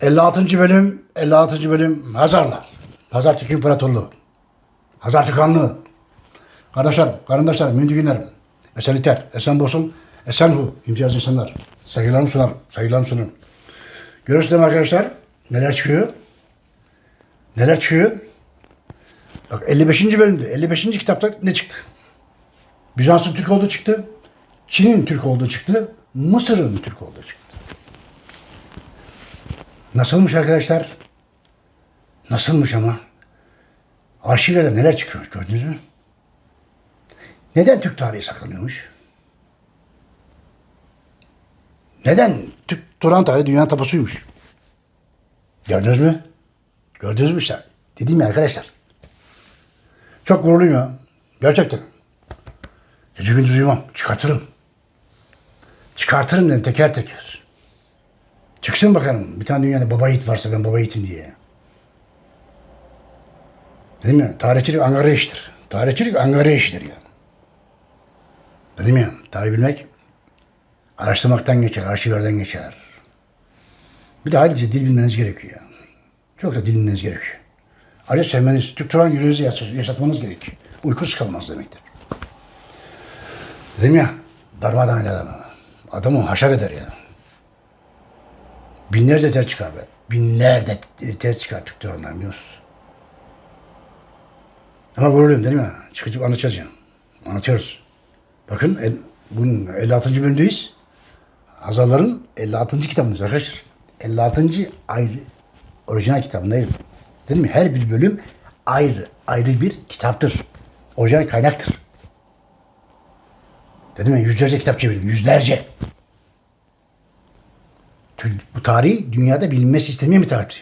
56. bölüm, 56. bölüm Hazarlar. Hazar Türk İmparatorluğu. Hazar Türkanlığı. Kardeşler, kardeşler, mündü günlerim. Esenlikler, esen bolsun, esen hu, imtiyaz insanlar. Saygılarımı sunar, saygılarımı sunarım. Görüyorsunuz arkadaşlar, neler çıkıyor? Neler çıkıyor? Bak 55. bölümde, 55. kitapta ne çıktı? Bizans'ın Türk olduğu çıktı. Çin'in Türk olduğu çıktı. Mısır'ın Türk olduğu çıktı. Nasılmış arkadaşlar? Nasılmış ama? Arşivlerde neler çıkıyormuş gördünüz mü? Neden Türk tarihi saklanıyormuş? Neden Türk Turan tarihi dünyanın tapusuymuş? Gördünüz mü? Gördünüz mü işte? Dedim ya arkadaşlar. Çok gururluyum ya. Gerçekten. Gece gündüz uyumam. Çıkartırım. Çıkartırım dedim teker teker. Çıksın bakalım. Bir tane dünyada baba yiğit varsa ben baba yiğitim diye. Dedim ya tarihçilik angara işidir. Tarihçilik angara işidir yani. Dedim ya tarih bilmek araştırmaktan geçer, arşivlerden geçer. Bir de ayrıca dil bilmeniz gerekiyor yani. Çok da dil bilmeniz gerekiyor. Ayrıca sevmeniz, Türk Turan yüreğinizi yaşat- yaşatmanız gerekiyor. Uykusuz kalmaz demektir. Dedim ya darmadan eder adamı. Adamı haşar eder ya. Binlerce test çıkar be. Binlerce test çıkar Türk Turan'dan biliyor musunuz? Ama gururluyum dedim ya. Çıkıcı anlatacağız ya. Anlatıyoruz. Bakın el, bunun 56. bölümdeyiz. Hazarların 56. kitabındayız arkadaşlar. 56. ayrı orijinal kitabındayız. Dedim mi? Her bir bölüm ayrı ayrı bir kitaptır. Orijinal kaynaktır. Dedim ya yüzlerce kitap çevirdim. Yüzlerce. Bu tarihi dünyada bilinmesi istemeyen bir tarih.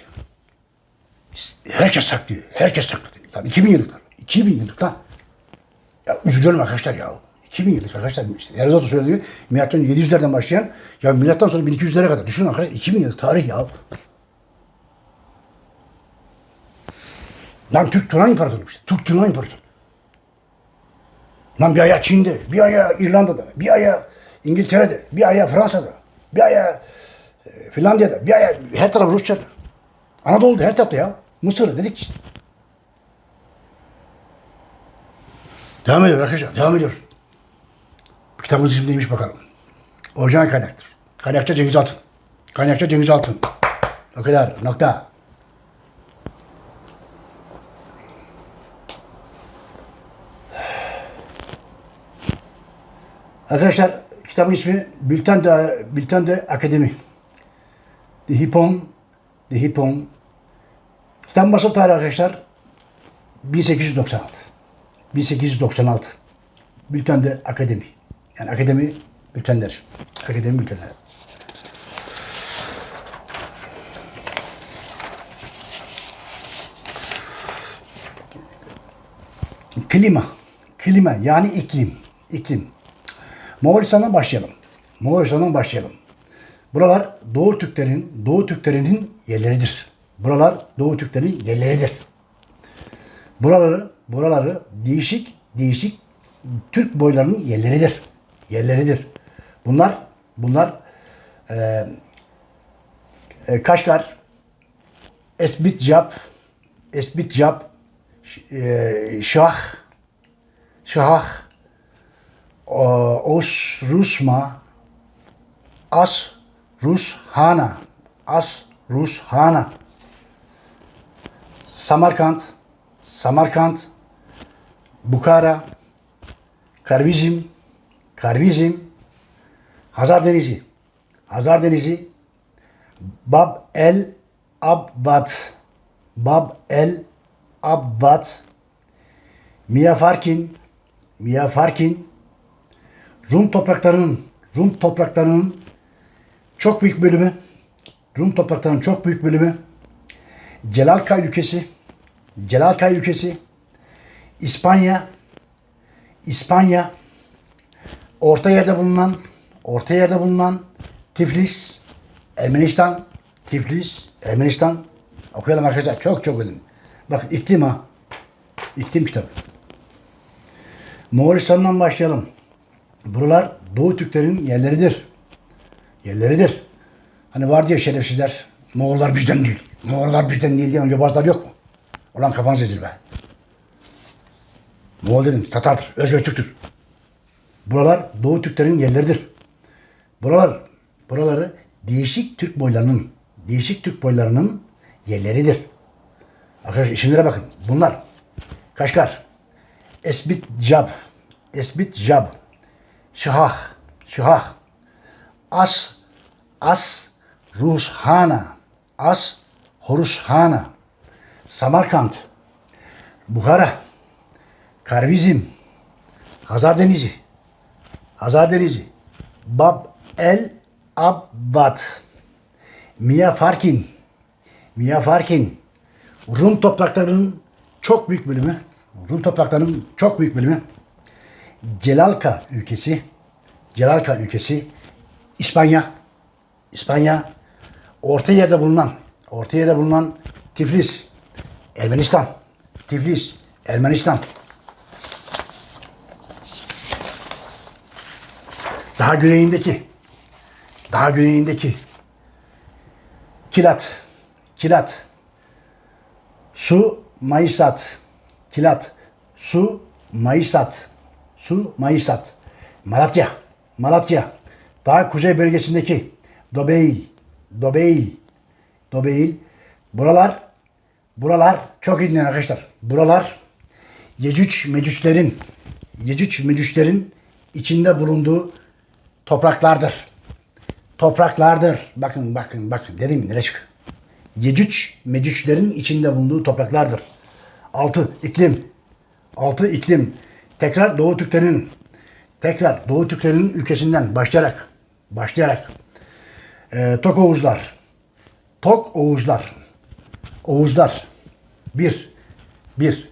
Herkes saklıyor. Herkes saklıyor. Lan 2000 yıllık lan. 2000 yıllık lan. Ya üzülüyorum arkadaşlar ya. 2000 yıllık arkadaşlar. İşte Herodot söylüyor. Milattan 700'lerden başlayan ya milattan sonra 1200'lere kadar. Düşünün arkadaşlar 2000 yıllık tarih ya. Lan Türk Turan İmparatorluğu işte. Türk Turan İmparatorluğu. Lan bir ayağı Çin'de, bir ayağı İrlanda'da, bir ayağı İngiltere'de, bir ayağı Fransa'da, bir ayağı Finlandiya'da, bir ayağı her taraf Rusça'da. Anadolu'da her tarafta ya. Mısır'da dedik işte. Devam ediyor arkadaşlar. Devam ediyoruz. Bu kitabın ismi neymiş bakalım. Orijinal kaynaktır. Kaynakça Cengiz Altın. Kaynakça Cengiz Altın. O kadar. Nokta. Arkadaşlar kitabın ismi Bülten de, Bülten de Akademi. The Hippon. Kitabın basıl tarihi arkadaşlar 1896. 1896. Bülten de Akademi. Yani akademi bültenler. Akademi bültenler. Klima. Klima yani iklim. İklim. Moğolistan'dan başlayalım. Moğolistan'dan başlayalım. Buralar Doğu Türklerin, Doğu Türklerinin yerleridir. Buralar Doğu Türklerin yerleridir. Buraları, buraları değişik, değişik Türk boylarının yerleridir. Yerleridir. Bunlar, bunlar e, e, Kaşgar, Esbitcap, Esbitcap, e, Şah, Şah, Os Rusma, As Rus Hana, As Rus Hana, Samarkand, Samarkand, Bukhara, Karvizm, Karvizm, Hazar Denizi, Hazar Denizi, Bab el Abbat, Bab el Abbat, Mia Farkin, Mia Farkin, Rum topraklarının, Rum topraklarının çok büyük bölümü, Rum topraklarının çok büyük bölümü, Celalkay ülkesi, Celalkay ülkesi, İspanya, İspanya, orta yerde bulunan, orta yerde bulunan Tiflis, Ermenistan, Tiflis, Ermenistan. Okuyalım arkadaşlar. Çok çok önemli. Bak iklim ha. İklim kitabı. Moğolistan'dan başlayalım. Buralar Doğu Türklerin yerleridir. Yerleridir. Hani var diye şerefsizler. Moğollar bizden değil. Moğollar bizden değil diyen yobazlar yok mu? Ulan kafanız ezil be. Moğol dedim Tatar'dır, Özbek Türk'tür. Buralar Doğu Türklerin yerleridir. Buralar, buraları değişik Türk boylarının, değişik Türk boylarının yerleridir. Arkadaşlar isimlere bakın. Bunlar Kaşgar, Esbit Jab, Esbit Jab, Şahah, Şahah, As, As, Rushana, As, Horushana, Samarkand, Bukhara, Karvizm, Hazar Denizi, Hazar Denizi, Bab el Abbad, Mia Farkin, Mia Farkin, Rum topraklarının çok büyük bölümü, Rum topraklarının çok büyük bölümü, Celalka ülkesi, Celalka ülkesi, İspanya, İspanya, orta yerde bulunan, orta yerde bulunan Tiflis, Ermenistan, Tiflis, Ermenistan. Daha güneyindeki, daha güneyindeki Kilat, Kilat, Su Mayısat, Kilat, Su Mayısat, Su Mayısat, Malatya, Malatya, daha kuzey bölgesindeki Dobeil, Dobeil, Dobeil, buralar, buralar çok iyi dinleyin arkadaşlar. Buralar Yecüc Mecüclerin, Yecüc Mecüclerin içinde bulunduğu topraklardır. Topraklardır. Bakın bakın bakın dedim nereye çık? Yecüc Mecüclerin içinde bulunduğu topraklardır. Altı iklim. Altı iklim. Tekrar Doğu Türklerin tekrar Doğu Türklerin ülkesinden başlayarak başlayarak e, Tok Oğuzlar Tok Oğuzlar Oğuzlar bir bir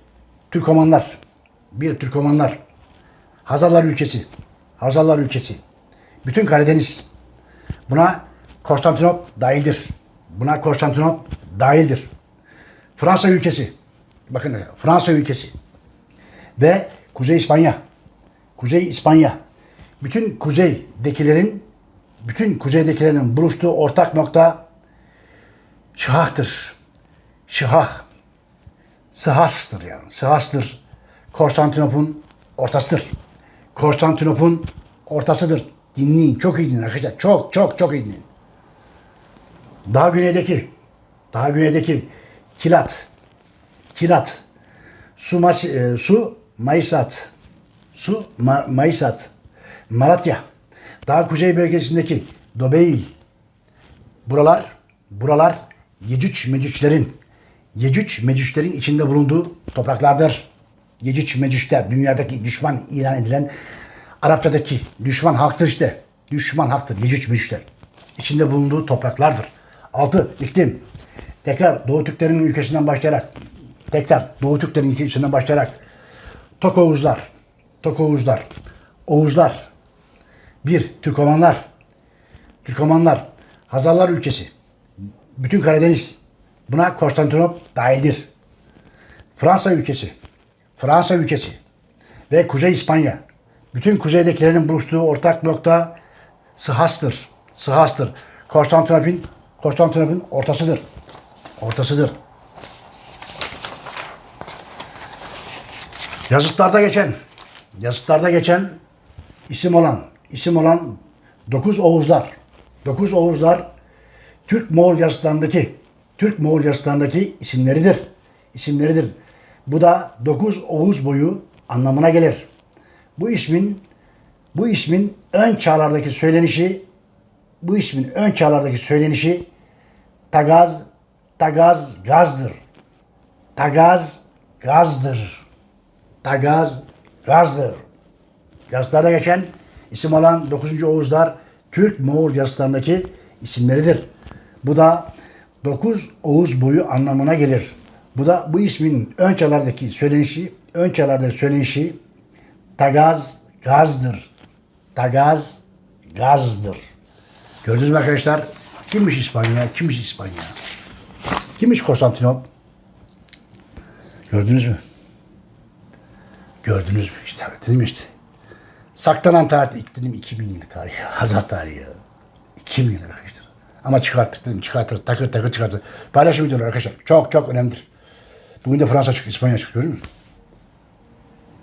Türkomanlar bir Türkomanlar Hazarlar ülkesi Hazarlar ülkesi bütün Karadeniz buna Konstantinop dahildir. Buna Konstantinop dahildir. Fransa ülkesi. Bakın Fransa ülkesi. Ve Kuzey İspanya. Kuzey İspanya. Bütün kuzeydekilerin bütün kuzeydekilerin buluştuğu ortak nokta Şah'tır. Şah. Sihas'tır yani. Sihas'tır. Konstantinop'un ortasıdır. Konstantinop'un ortasıdır. Dinleyin. Çok iyi dinleyin arkadaşlar. Çok çok çok iyi dinleyin. Daha güneydeki daha güneydeki Kilat Kilat Su, e, Su Mayısat Su Ma, Mayısat Malatya daha kuzey bölgesindeki Dobeil buralar buralar Yecüc Mecüclerin Yecüc Mecüclerin içinde bulunduğu topraklardır. Yecüc Mecücler dünyadaki düşman ilan edilen Arapçadaki düşman halktır işte. Düşman halktır. Yecüc Mecücler. İçinde bulunduğu topraklardır. Altı iklim. Tekrar Doğu Türklerin ülkesinden başlayarak tekrar Doğu Türklerin ülkesinden başlayarak Tok Oğuzlar, Tok Oğuzlar, Oğuzlar, bir Türkomanlar, Türkomanlar, Hazarlar ülkesi, bütün Karadeniz buna Konstantinop dahildir. Fransa ülkesi, Fransa ülkesi ve Kuzey İspanya. Bütün kuzeydekilerin buluştuğu ortak nokta Sihas'tır. Sihas'tır. Konstantinop'un Konstantinop'un ortasıdır. Ortasıdır. Yazıtlarda geçen, yazıtlarda geçen isim olan, isim olan dokuz Oğuzlar. Dokuz Oğuzlar Türk Moğol yazıtlarındaki, Türk Moğol yazıtlarındaki isimleridir. İsimleridir. Bu da dokuz Oğuz boyu anlamına gelir. Bu ismin bu ismin ön çağlardaki söylenişi bu ismin ön çağlardaki söylenişi Tagaz Tagaz gazdır. Tagaz gazdır. Tagaz gazdır. Yazılarda geçen isim olan 9. Oğuzlar Türk Moğol yazıtlarındaki isimleridir. Bu da 9 Oğuz boyu anlamına gelir. Bu da bu ismin ön çağlardaki söylenişi, ön çağlardaki söylenişi Tagaz gazdır. Tagaz gazdır. Gördünüz mü arkadaşlar? Kimmiş İspanya? Kimmiş İspanya? Kimmiş Konstantinop? Gördünüz mü? Gördünüz mü? İşte dedim işte. Saklanan tarih ilk dedim 2000 yılı tarihi. Hazar tarihi. 2000 yılı arkadaşlar. Ama çıkarttık dedim. Çıkartır. Takır takır çıkartır. Paylaşım videoları arkadaşlar. Çok çok önemlidir. Bugün de Fransa çıktı. İspanya çıktı. Gördün mü?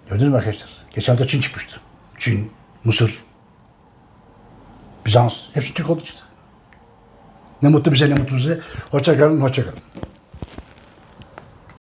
Gördünüz mü arkadaşlar? Geçen hafta Çin çıkmıştı. Çin, Mısır, Bizans. Hepsi Türk oldu çıktı. Ne mutlu bize ne mutlu bize. Hoşça kalın, hoşça kalın.